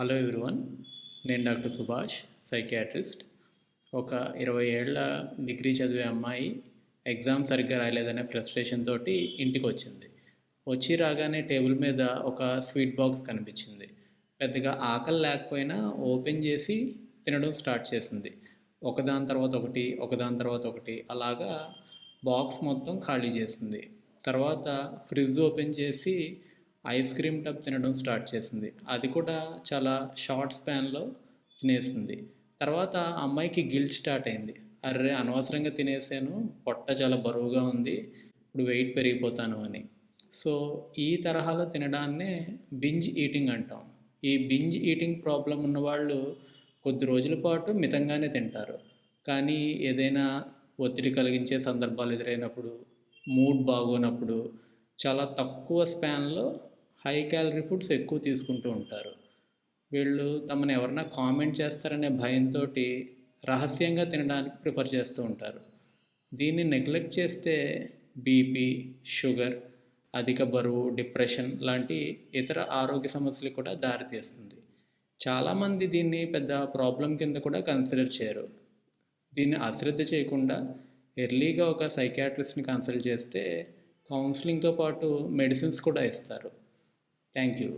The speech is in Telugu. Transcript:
హలో ఎవ్రీవన్ నేను డాక్టర్ సుభాష్ సైకియాట్రిస్ట్ ఒక ఇరవై ఏళ్ళ డిగ్రీ చదివే అమ్మాయి ఎగ్జామ్ సరిగ్గా రాయలేదనే ఫ్రస్ట్రేషన్ తోటి ఇంటికి వచ్చింది. వచ్చి రాగానే టేబుల్ మీద ఒక స్వీట్ బాక్స్ కనిపించింది. పెద్దగా ఆకలి లేకపోయినా ఓపెన్ చేసి తినడం స్టార్ట్ చేసింది. ఒకదాని తర్వాత ఒకటి ఒకదాని తర్వాత ఒకటి అలాగా బాక్స్ మొత్తం ఖాళీ చేసింది. తర్వాత ఫ్రిడ్జ్ ఓపెన్ చేసి ఐస్ క్రీమ్ టబ్ తినడం స్టార్ట్ చేసింది. అది కూడా చాలా షార్ట్ స్పాన్లో తినేసింది. తర్వాత అమ్మాయికి గిల్ట్ స్టార్ట్ అయింది. అర్రే అనవసరంగా తినేసాను. పొట్ట చాలా బరువుగా ఉంది. ఇప్పుడు వెయిట్ పెరిగిపోతాను అని. సో ఈ తరహాలో తినడాన్నే బింజ్ ఈటింగ్ అంటాం. ఈ బింజ్ ఈటింగ్ ప్రాబ్లం ఉన్నవాళ్ళు కొద్ది రోజుల పాటు మితంగానే తింటారు. కానీ ఏదైనా ఒత్తిడి కలిగించే సందర్భాలు ఎదురైనప్పుడు మూడ్ బాగోనప్పుడు చాలా తక్కువ స్పాన్లో హై క్యాలరీ ఫుడ్స్ ఎక్కువ తీసుకుంటూ ఉంటారు. వీళ్ళు తమను ఎవరన్నా కామెంట్ చేస్తారనే భయంతో రహస్యంగా తినడానికి ప్రిఫర్ చేస్తూ ఉంటారు. దీన్ని నెగ్లెక్ట్ చేస్తే బీపీ షుగర్ అధిక బరువు డిప్రెషన్ లాంటి ఇతర ఆరోగ్య సమస్యలు కూడా దారితీస్తుంది. చాలామంది దీన్ని పెద్ద ప్రాబ్లం కింద కూడా కన్సిడర్ చేయరు. దీన్ని అశ్రద్ధ చేయకుండా ఎర్లీగా ఒక సైకాట్రిస్ట్ని కన్సల్ట్ చేస్తే కౌన్సిలింగ్తో పాటు మెడిసిన్స్ కూడా ఇస్తారు. Thank you